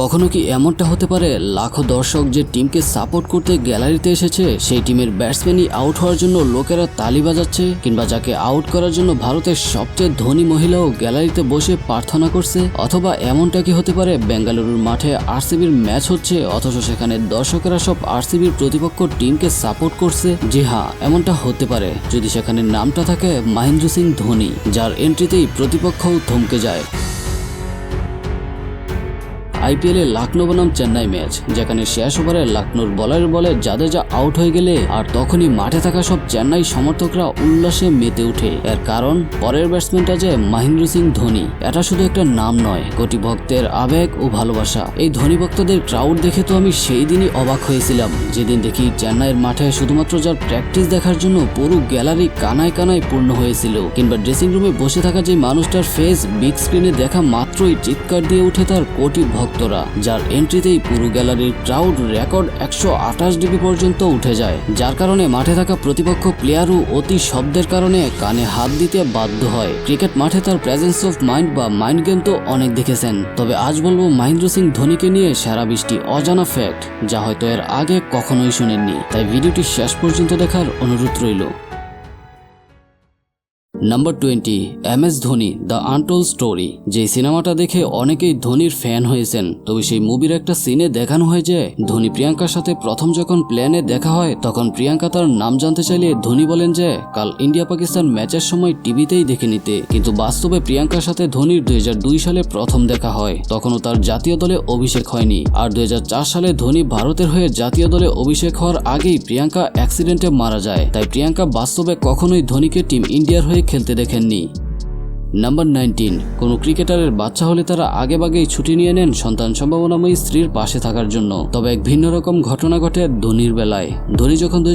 কখনো কি এমনটা হতে পারে? লাখো দর্শক যে টিমকে সাপোর্ট করতে গ্যালারিতে এসেছে, সেই টিমের ব্যাটসম্যানই আউট হওয়ার জন্য লোকেরা তালি বাজাচ্ছে কিংবা যাকে আউট করার জন্য ভারতের সবচেয়ে ধনী মহিলাও গ্যালারিতে বসে প্রার্থনা করছে। অথবা এমনটা কি হতে পারে? বেঙ্গালুরুর মাঠে আরসিবির ম্যাচ হচ্ছে, অথচ সেখানে দর্শকেরা সব আরসিবির প্রতিপক্ষ টিমকে সাপোর্ট করছে। জি হ্যাঁ এমনটা হতে পারে। যদি সেখানে নামটা থাকে, মহেন্দ্র সিং ধোনি, যার এন্ট্রিতেই প্রতিপক্ষও থমকে যায়। আইপিএলে লাকনো বনাম চেন্নাই ম্যাচ, যেখানে শেষ ওভারে লাকনোর বলারের বলে জাদেজা আউট হয়ে গেলে আর তখনই মাঠে থাকা সব চেন্নাই সমর্থকরা উল্লাসে মেতে ওঠে। এর কারণ, পরের ব্যাটসম্যানটা যে মহেন্দ্র সিং ধোনি, এটা শুধু একটা নাম নয় কোটি ভক্তের আবেগ ও ভালোবাসা। এই ধনী ভক্তদের ক্রাউড দেখে তো আমি সেই দিনই অবাক হয়েছিলাম, যেদিন দেখি চেন্নাইয়ের মাঠে শুধুমাত্র যার প্র্যাকটিস দেখার জন্য পুরো গ্যালারি কানায় কানায় পূর্ণ হয়েছিল, কিংবা ড্রেসিং রুমে বসে থাকা যে মানুষটার ফেস বিগ স্ক্রিনে দেখা মাত্রই চিৎকার দিয়ে উঠে তার কোটি ভক্তরা যার এন্ট্রিতেই পুরো গ্যালারির ক্রাউড রেকর্ড একশো আঠাশ ডিগ্রি পর্যন্ত উঠে যায়। যার কারণে মাঠে থাকা প্রতিপক্ষ প্লেয়ারও অতি শব্দের কারণে কানে হাত দিতে বাধ্য হয়। ক্রিকেট মাঠে তার প্রেজেন্স অফ মাইন্ড বা মাইন্ড গেম তো অনেক দেখেছেন। তবে আজ বলব মহেন্দ্র সিং ধোনিকে নিয়ে সারা বৃষ্টি অজানা ফ্যাক্ট যা হয়তো এর আগে কখনোই শুনেননি। তাই ভিডিওটি শেষ পর্যন্ত দেখার অনুরোধ রইল। Number twenty M S Dhoni the untold story যে সিনেমাটা দেখে অনেকেই ধোনির ফ্যান হয়েছেন, তবে সেই মুভির একটা সিনে দেখানো হয় যে, ধোনি প্রিয়াঙ্কার সাথে প্রথম যখন প্ল্যানে দেখা হয়, তখন প্রিয়াঙ্কা তার নাম জানতে চাইলে ধোনি বলেন যে, কাল ইন্ডিয়া পাকিস্তান ম্যাচের সময় টিভিতেই দেখে নিতে। কিন্তু বাস্তবে প্রিয়াঙ্কার সাথে ধোনির দুই হাজার দুই সালে প্রথম দেখা হয়, তখনও তার জাতীয় দলে অভিষেক হয়নি। আর দুই হাজার চার সালে ধোনি ভারতের হয়ে জাতীয় দলে অভিষেক হওয়ার আগেই প্রিয়াঙ্কা অ্যাক্সিডেন্টে মারা যায়। তাই প্রিয়াঙ্কা বাস্তবে কখনোই ধোনিকে টিম ইন্ডিয়ার হয়ে খেলতে দেখেননি। নাম্বার নাইনটিন কোনো ক্রিকেটারের বাচ্চা হলে তারা আগেভাগেই ছুটি নিয়ে নেন সন্তান সম্ভাবনাময়ী স্ত্রীর পাশে থাকার জন্য। তবে এক ভিন্ন রকম ঘটনা ঘটে ধোনির বেলায়। ধোনি যখন দুই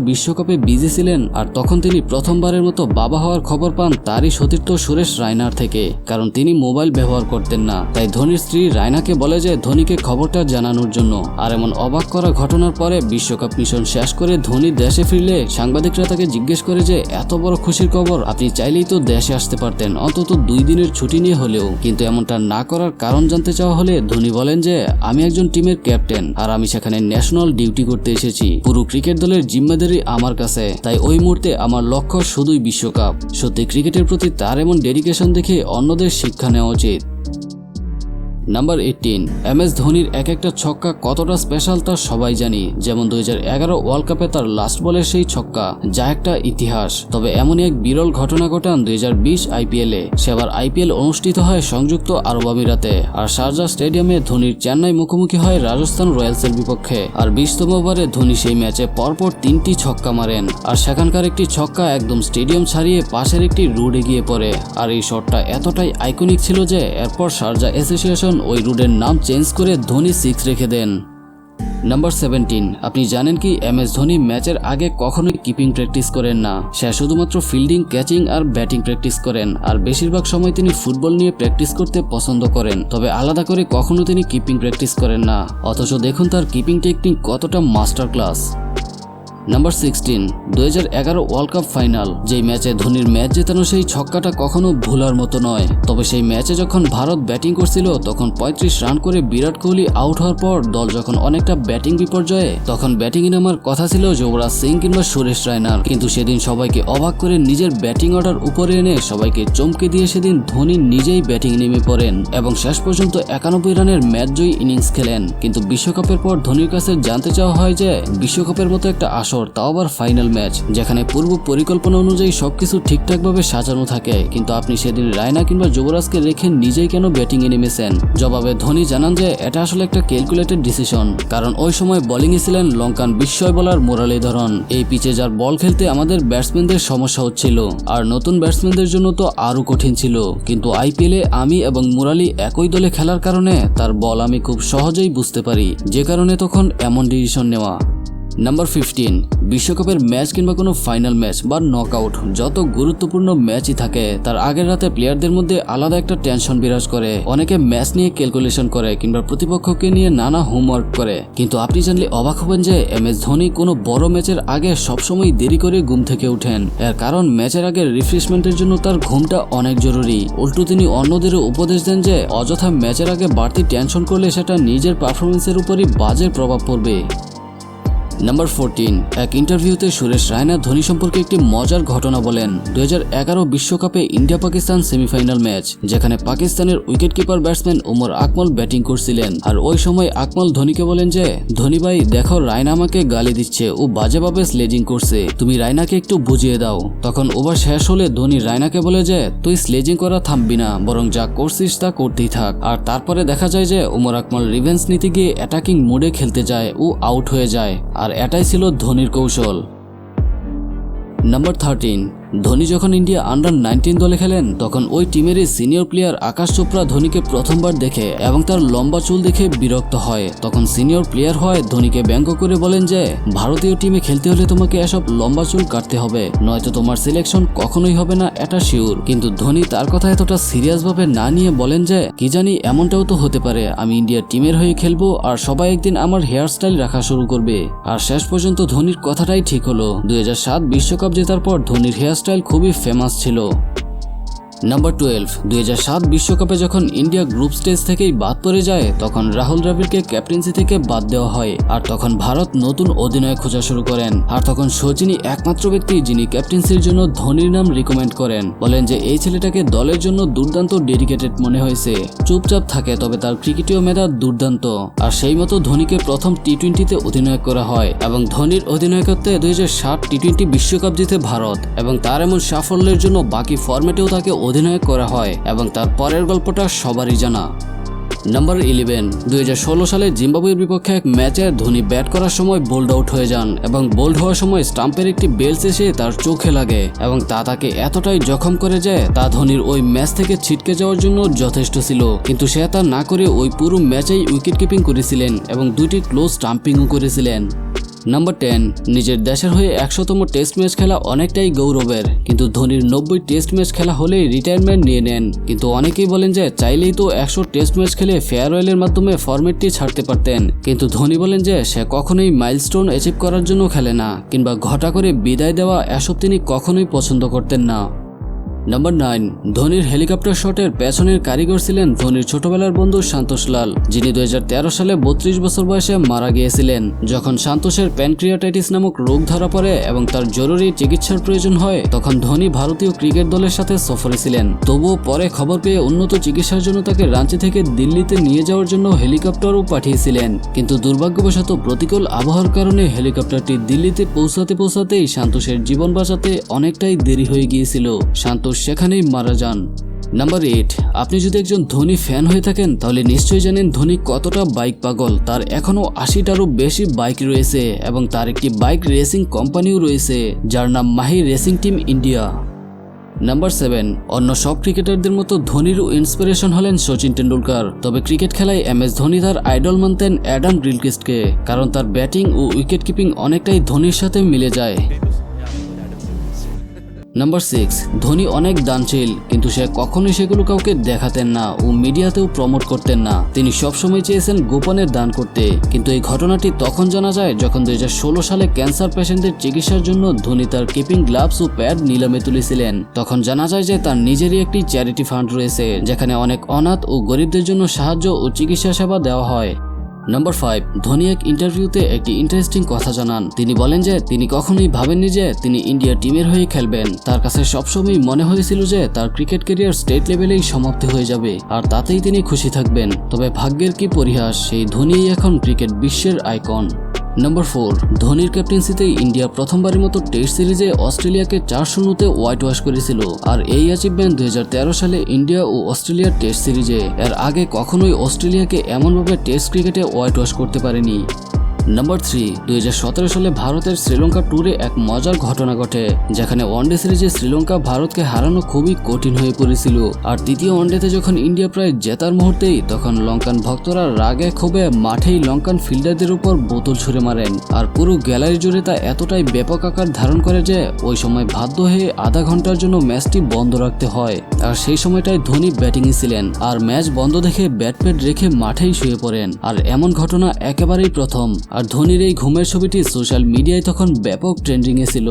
বিশ্বকাপে বিজি ছিলেন আর তখন তিনি প্রথমবারের মতো বাবা হওয়ার খবর পান তারই সতীর্থ সুরেশ রায়নার থেকে। কারণ তিনি মোবাইল ব্যবহার করতেন না। তাই ধোনির স্ত্রী রায়নাকে বলে যে ধোনিকে খবরটা জানানোর জন্য। আর এমন অবাক করা ঘটনার পরে বিশ্বকাপ মিশন শেষ করে ধোনি দেশে ফিরলে সাংবাদিকরা তাকে জিজ্ঞেস করে যে, এত বড় খুশির খবর, আপনি চাইলেই তো দেশে আসতে পারতেন। অন্তত দুই দিনের ছুটি নিয়ে হলেও, কিন্তু এমনটা না করার কারণ জানতে চাওয়া হলে ধোনি বলেন যে, আমি একজন টিমের ক্যাপ্টেন আর আমি সেখানে ন্যাশনাল ডিউটি করতে এসেছি। পুরো ক্রিকেট দলের জিম্মাদারি আমার কাছে। তাই ওই মুহূর্তে আমার লক্ষ্য শুধুই বিশ্বকাপ। সত্যি, ক্রিকেটের প্রতি তার এমন ডেডিকেশন দেখে অন্যদের শিক্ষা নেওয়া উচিত। নাম্বার এইটিন এম এস ধোনির এক একটা ছক্কা কতটা স্পেশাল তা সবাই জানি। যেমন দুই ওয়ার্ল্ড কাপে তার লাস্ট বলের সেই ছক্কা, যা একটা ইতিহাস। তবে এমনই এক বিরল ঘটনা ঘটান দু হাজার বিশ আইপিএলে সেবার আইপিএল অনুষ্ঠিত হয় সংযুক্ত আরব আমিরাতে। আর শারজা স্টেডিয়ামে ধোনির চেন্নাই মুখোমুখি হয় রাজস্থান রয়্যালসের বিপক্ষে। আর বিশতম ওভারে ধোনি সেই ম্যাচে পরপর তিনটি ছক্কা মারেন। আর সেখানকার একটি ছক্কা একদম স্টেডিয়াম ছাড়িয়ে পাশের একটি রুডে গিয়ে পড়ে। আর এই শটটা এতটাই আইকনিক ছিল যে, এরপর শারজা অ্যাসোসিয়েশন ওই রুডের নাম চেঞ্জ করে ধোনি সিক্স রেখে দেন। নাম্বার সেভেন্টিন আপনি জানেন কি এম এস ধোনি ম্যাচের আগে কখনোই কিপিং প্র্যাকটিস করেন না। সে শুধুমাত্র ফিল্ডিং ক্যাচিং আর ব্যাটিং প্র্যাকটিস করেন, আর বেশিরভাগ সময় তিনি ফুটবল নিয়ে প্র্যাকটিস করতে পছন্দ করেন, তবে আলাদা করে কখনো তিনি কিপিং প্র্যাকটিস করেন না। অথচ দেখুন তার কিপিং টেকনিক কতটা মাস্টার ক্লাস নাম্বার সিক্সটিন হাজার এগারো ওয়ার্ল্ড কাপ ফাইনাল যেই ম্যাচে ধোনির ম্যাচ জেতানো সেই ছক্কাটা কখনো ভুলার মতো নয়। তবে সেই ম্যাচে যখন ভারত ব্যাটিং করছিল, তখন পঁয়ত্রিশ রান করে বিরাট কোহলি আউট হওয়ার পর দল যখন অনেকটা ব্যাটিং বিপর্যয়ে, তখন ব্যাটিংয়ে নামার কথা ছিল যুবরাজ সিং কিংবা সুরেশ রায়নার। কিন্তু সেদিন সবাইকে অবাক করে নিজের ব্যাটিং অর্ডার উপরে এনে সবাইকে চমকে দিয়ে সেদিন ধোনি নিজেই ব্যাটিং নেমে পড়েন এবং শেষ পর্যন্ত একানব্বই রানের ম্যাচ জয়ী ইনিংস খেলেন। কিন্তু বিশ্বকাপের পর ধোনির কাছে জানতে চাওয়া হয় যে, বিশ্বকাপের মতো একটা আসর, তাও আবার ফাইনাল ম্যাচ যেখানে পূর্ব পরিকল্পনা অনুযায়ী সবকিছু ঠিকঠাকভাবে সাজানো থাকে। কিন্তু আপনি সেদিন রায়না কিংবা যুবরাজকে রেখে নিজেই কেন ব্যাটিংয়ে নেমেছেন? জবাবে ধোনি জানান যে, এটা আসলে একটা ক্যালকুলেটেড ডিসিশন কারণ ওই সময় বোলিংয়ে ছিলেন লঙ্কান বিস্ময় বলার মুরালীধরন এই পিচে যার বল খেলতে আমাদের ব্যাটসম্যানদের সমস্যা হচ্ছিল, আর নতুন ব্যাটসম্যানদের জন্য তো আরও কঠিন ছিল। কিন্তু আইপিএলে আমি এবং মুরালি একই দলে খেলার কারণে তার বল আমি খুব সহজেই বুঝতে পারি, যে কারণে তখন এমন ডিসিশন নেওয়া। নাম্বার ফিফটিন বিশ্বকাপের ম্যাচ কিংবা কোনো ফাইনাল ম্যাচ বা নকআউট যত গুরুত্বপূর্ণ ম্যাচই থাকে, তার আগের রাতে প্লেয়ারদের মধ্যে আলাদা একটা টেনশন বিরাজ করে। অনেকে ম্যাচ নিয়ে ক্যালকুলেশন করে কিংবা প্রতিপক্ষকে নিয়ে নানা হোমওয়ার্ক করে। কিন্তু আপনি জানলে অবাক হবেন যে এম এস ধোনি কোনো বড় ম্যাচের আগে সবসময় দেরি করে ঘুম থেকে উঠেন এর কারণ ম্যাচের আগে রিফ্রেশমেন্টের জন্য তার ঘুমটা অনেক জরুরি। উল্টো তিনি অন্যদেরও উপদেশ দেন যে, অযথা ম্যাচের আগে বাড়তি টেনশন করলে সেটা নিজের পারফরমেন্সের উপরই বাজে প্রভাব পড়বে। নাম্বার ফোরটিন এক ইন্টারভিউতে সুরেশ রায়না ধোনি সম্পর্কে একটি মজার ঘটনা বলেন। দুই বিশ্বকাপে ইন্ডিয়া পাকিস্তান সেমিফাইনাল ম্যাচ, যেখানে পাকিস্তানের wicket keeper batsman Omar Akmal batting করছিলেন। আর ওই সময় আকমল ধোনিকে বলেন যে, ধোনি ভাই, দেখো, রায়না আমাকে গালি দিচ্ছে। ও বাজেভাবে স্লেজিং করছে। তুমি রায়নাকে একটু বুঝিয়ে দাও। তখন ওভার শেষ হলে ধোনি রায়নাকে বলে যে, তুই স্লেজিং করা থামবি না, বরং যা করছিস তা করতেই থাক। আর তারপরে দেখা যায় যে, ওমর আকমল রিভেন্স নিতে গিয়ে অ্যাটাকিং মোডে খেলতে যায়। ও আউট হয়ে যায়। আর এটাই ছিল ধোনির কৌশল। নাম্বার থার্টিন ধোনি যখন ইন্ডিয়া আন্ডার নাইনটিন দলে খেলেন, তখন ওই টিমেরই সিনিয়র প্লেয়ার আকাশ চোপড়া ধোনিকে প্রথমবার দেখে এবং তার লম্বা চুল দেখে বিরক্ত হয়। তখন সিনিয়র প্লেয়ার হয় ধোনিকে ব্যঙ্গ করে বলেন যে, ভারতীয় টিমে খেলতে হলে তোমাকে এসব লম্বা চুল কাটতে হবে, নয়তো তোমার সিলেকশন কখনোই হবে না, এটা শিওর কিন্তু ধোনি তার কথা এতটা সিরিয়াস ভাবে না নিয়ে বলেন যে, কি জানি এমনটাও তো হতে পারে, আমি ইন্ডিয়ার টিমের হয়ে খেলব আর সবাই একদিন আমার হেয়ার স্টাইল রাখা শুরু করবে। আর শেষ পর্যন্ত ধোনির কথাটাই ঠিক হলো। দুই বিশ্বকাপ জেতার পর ধোনির হেয়ার স্টাইল খুবই ফেমাস ছিল। নাম্বার টুয়েলভ দুই বিশ্বকাপে যখন ইন্ডিয়া গ্রুপ স্টেজ থেকেই বাদ পড়ে যায়, তখন রাহুল দ্রাবিড়কে ক্যাপ্টেন্সি থেকে বাদ দেওয়া হয়। আর তখন ভারত নতুন অধিনায়ক খোঁজা শুরু করেন। আর তখন সচিনই একমাত্র ব্যক্তি যিনি ক্যাপ্টেন্সির জন্য ধোনির নাম রিকমেন্ড করেন। বলেন যে, এই ছেলেটাকে দলের জন্য দুর্দান্ত ডেডিকেটেড মনে হয়েছে। চুপচাপ থাকে, তবে তার ক্রিকেটীয় মেধা দুর্দান্ত। আর সেই মতো ধোনিকে প্রথম টি টোয়েন্টিতে অধিনায়ক করা হয় এবং ধোনির অধিনায়কত্বে দুই হাজার সাত টি টোয়েন্টি বিশ্বকাপ জিতে ভারত। এবং তার এমন সাফল্যের জন্য বাকি ফরম্যাটেও তাকে অধিনায়ক করা হয় এবং তার পরের গল্পটা সবারই জানা। নাম্বার ইলেভেন দু হাজার ষোলো সালে জিম্বাবুয়ের বিপক্ষে এক ম্যাচে ধোনি ব্যাট করার সময় বোল্ড আউট হয়ে যান এবং বোল্ড হওয়ার সময় স্টাম্পের একটি বেলস এসে তার চোখে লাগে এবং তা তাকে এতটাই জখম করে যায় তা ধোনির ওই ম্যাচ থেকে ছিটকে যাওয়ার জন্য যথেষ্ট ছিল। কিন্তু সে তা না করে ওই পুরো ম্যাচেই উইকেট কিপিং করেছিলেন এবং দুইটি ক্লোজ স্টাম্পিংও করেছিলেন। নাম্বার টেন নিজের দেশের হয়ে একশোতম টেস্ট ম্যাচ খেলা অনেকটাই গৌরবের। কিন্তু ধোনির নব্বই টেস্ট ম্যাচ খেলা হলেই রিটায়ারমেন্ট নিয়ে নেন। কিন্তু অনেকেই বলেন যে চাইলেই তো একশো টেস্ট ম্যাচ খেলে ফেয়ারওয়েলের মাধ্যমে ফরম্যাটটি ছাড়তে পারতেন। কিন্তু ধোনি বলেন যে সে কখনোই মাইলস্টোন অ্যাচিভ করার জন্য খেলে না, কিংবা ঘটা করে বিদায় দেওয়া এসব তিনি কখনোই পছন্দ করতেন না। নাম্বার নাইন ধোনির হেলিকপ্টার শটের পেছনের কারিগর ছিলেন ধোনির ছোটবেলার বন্ধু সন্তোষ লাল, যিনি দু হাজার তেরো সালে বত্রিশ বছর বয়সে মারা গিয়েছিলেন। যখন সন্তোষের প্যানক্রিয়াটাইটিস নামক রোগ ধরা পড়ে এবং তার জরুরি চিকিৎসার প্রয়োজন হয়, তখন ধোনি ভারতীয় ক্রিকেট দলের সাথে সফরে ছিলেন। তবুও পরে খবর পেয়ে উন্নত চিকিৎসার জন্য তাকে রাঁচি থেকে দিল্লিতে নিয়ে যাওয়ার জন্য হেলিকপ্টারও পাঠিয়েছিলেন। কিন্তু দুর্ভাগ্যবশত প্রতিকূল আবহাওয়ার কারণে হেলিকপ্টারটি দিল্লিতে পৌঁছাতে পৌঁছাতেই সন্তোষের জীবন বাঁচাতে অনেকটাই দেরি হয়ে গিয়েছিল। সন্তোষ সেখানেই মারা যান। নাম্বার এইট আপনি যদি একজন ধনী ফ্যান হয়ে থাকেন, তাহলে নিশ্চয়ই জানেন ধোনি কতটা বাইক পাগল। তার এখনও আশিটারও বেশি বাইক রয়েছে এবং তার একটি বাইক রেসিং কোম্পানিও রয়েছে, যার নাম Mahi racing team India number seven অন্য সব ক্রিকেটারদের মতো ধোনিরও ইন্সপিরেশন হলেন সচিন টেন্ডুলকার তবে ক্রিকেট খেলায় এম এস ধোনি তার আইডল মানতেন অ্যাডাম গ্রিলকিস্টকে কারণ তার ব্যাটিং ও উইকেট কিপিং অনেকটাই ধোনির সাথে মিলে যায়। নাম্বার সিক্স ধোনি অনেক দানশীল, কিন্তু সে কখনোই সেগুলো কাউকে দেখাতেন না ও মিডিয়াতেও প্রমোট করতেন না। তিনি সবসময় চেয়েছেন গোপনে দান করতে, কিন্তু এই ঘটনাটি তখন জানা যায় যখন দুই হাজার ষোলো সালে ক্যান্সার পেশেন্টদের চিকিৎসার জন্য ধোনি তার কিপিং গ্লাভস ও প্যাড নিলামে তুলেছিলেন। তখন জানা যায় যে তার নিজেরই একটি চ্যারিটি ফান্ড রয়েছে, যেখানে অনেক অনাথ ও গরিবদের জন্য সাহায্য ও চিকিৎসা সেবা দেওয়া হয়। নাম্বার ফাইভ ধোনি এক ইন্টারভিউতে একটি ইন্টারেস্টিং কথা জানান। তিনি বলেন যে, তিনি কখনোই ভাবেননি যে, তিনি ইন্ডিয়া টিমের হয়ে খেলবেন। তার কাছে সবসময় মনে হয়েছিল যে, তার ক্রিকেট ক্যারিয়ার স্টেট লেভেলেই সমাপ্তি হয়ে যাবে, আর তাতেই তিনি খুশি থাকবেন। তবে ভাগ্যের কি পরিহাস, সেই ধোনিই এখন ক্রিকেট বিশ্বের আইকন নম্বর ফোর ধোনির ক্যাপ্টেন্সিতে ইন্ডিয়া প্রথমবারের মতো টেস্ট সিরিজে অস্ট্রেলিয়াকে চার শূন্যতে হোয়াইট ওয়াশ করেছিল। আর এই অ্যাচিভমেন্ট দু হাজার তেরো সালে ইন্ডিয়া ও অস্ট্রেলিয়ার টেস্ট সিরিজে এর আগে কখনোই অস্ট্রেলিয়াকে এমনভাবে টেস্ট ক্রিকেটে হোয়াইট ওয়াশ করতে পারেনি। নাম্বার থ্রি দুই হাজার সতেরো সালে ভারতের শ্রীলঙ্কা ট্যুরে এক মজার ঘটনা ঘটে, যেখানে ওয়ানডে সিরিজে শ্রীলঙ্কা ভারতকে হারানো খুবই কঠিন হয়ে পড়েছিল। আর তৃতীয় ওয়ানডেতে যখন ইন্ডিয়া প্রায় জেতার মুহূর্তেই তখন লঙ্কান ভক্তরা রাগে ক্ষোভে মাঠেই লঙ্কান ফিল্ডারদের উপর বোতল ছুড়ে মারেন। আর পুরো গ্যালারি জুড়ে তা এতটাই ব্যাপক আকার ধারণ করে যে ওই সময় বাধ্য হয়ে আধা ঘণ্টার জন্য ম্যাচটি বন্ধ রাখতে হয়। আর সেই সময়টায় ধোনি ব্যাটিংয়ে ছিলেন। আর ম্যাচ বন্ধ দেখে ব্যাট প্যাড রেখে মাঠেই শুয়ে পড়েন। আর এমন ঘটনা একেবারেই প্রথম। আর ধোনির এই ঘুমের ছবিটি সোশ্যাল মিডিয়ায় তখন ব্যাপক ট্রেন্ডিংয়ে ছিল।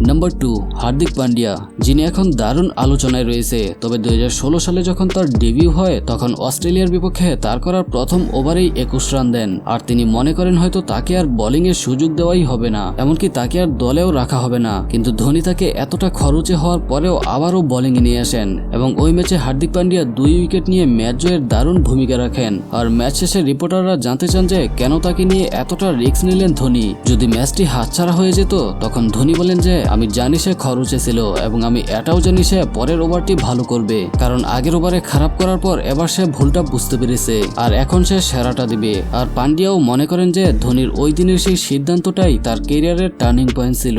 নাম্বার টু হার্দিক পান্ডিয়া, যিনি এখন দারুণ আলোচনায় রয়েছে। তবে দুই হাজার ষোলো সালে যখন তার ডেবিউ হয়, তখন অস্ট্রেলিয়ার বিপক্ষে তার করার প্রথম ওভারেই একুশ রান দেন। আর তিনি মনে করেন হয়তো তাকে আর বোলিং এর সুযোগ দেওয়াই হবে না, এমনকি তাকে আর দলেও রাখা হবে না। কিন্তু ধোনি তাকে এতটা খরচে হওয়ার পরেও আবারও বোলিং এ নিয়ে আসেন এবং ওই ম্যাচে হার্দিক পান্ডিয়া দুই উইকেট নিয়ে ম্যাচ জয়ের দারুণ ভূমিকা রাখেন। আর ম্যাচ শেষে রিপোর্টাররা জানতে চান যে কেন তাকে নিয়ে এতটা রিস্ক নিলেন ধোনি। যদি ম্যাচটি হাতছাড়া হয়ে যেত, তখন ধোনি বলেন যে আমি জানি সে খরচে ছিল এবং আমি এটাও জানি সে পরের ওভারটি ভালো করবে। কারণ আগের ওভারে খারাপ করার পর এবার সে ভুলটা বুঝতে পেরেছে। আর এখন সে সেরাটা দিবে। আর পান্ডিয়াও মনে করেন যে ধোনির ওই দিনের সেই সিদ্ধান্তটাই তার কেরিয়ারের টার্নিং পয়েন্ট ছিল।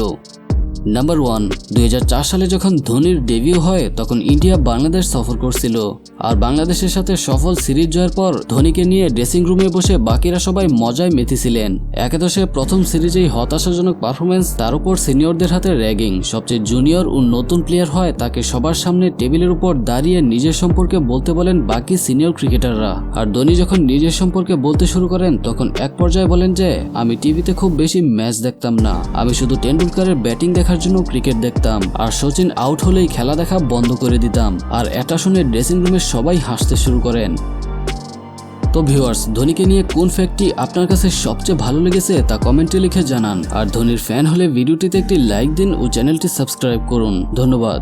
নাম্বার ওয়ান দুই হাজার চার সালে যখন ধোনির ডেবিউ হয়, তখন ইন্ডিয়া বাংলাদেশ সফর করছিল। আর বাংলাদেশের সাথে সফল সিরিজ জয়ের পর ধোনিকে নিয়ে ড্রেসিং রুমে বসে বাকিরা সবাই মজায় মেতেছিলেন। একাদশে প্রথম সিরিজেই হতাশাজনক পারফরমেন্স তার উপর সিনিয়রদের হাতে র্যাগিং। সবচেয়ে জুনিয়র ও নতুন প্লেয়ার হয় তাকে সবার সামনে টেবিলের উপর দাঁড়িয়ে নিজের সম্পর্কে বলতে বলেন বাকি সিনিয়র ক্রিকেটাররা আর ধোনি যখন নিজের সম্পর্কে বলতে শুরু করেন, তখন এক পর্যায়ে বলেন যে, আমি টিভিতে খুব বেশি ম্যাচ দেখতাম না। আমি শুধু টেন্ডুলকারের ব্যাটিং দেখার জন্য ক্রিকেট দেখতাম। আর সচিন আউট হলেই খেলা দেখা বন্ধ করে দিতাম। আর এটা শুনে ড্রেসিং রুমে সবাই হাসতে শুরু করেন। তো ভিউয়ার্স ধোনিকে নিয়ে কোন ফ্যাক্টটি আপনার কাছে সবচেয়ে ভালো লেগেছে তা কমেন্টে লিখে জানান। আর ধোনির ফ্যান হলে ভিডিওটিতে একটি লাইক দিন ও চ্যানেলটি সাবস্ক্রাইব করুন। ধন্যবাদ।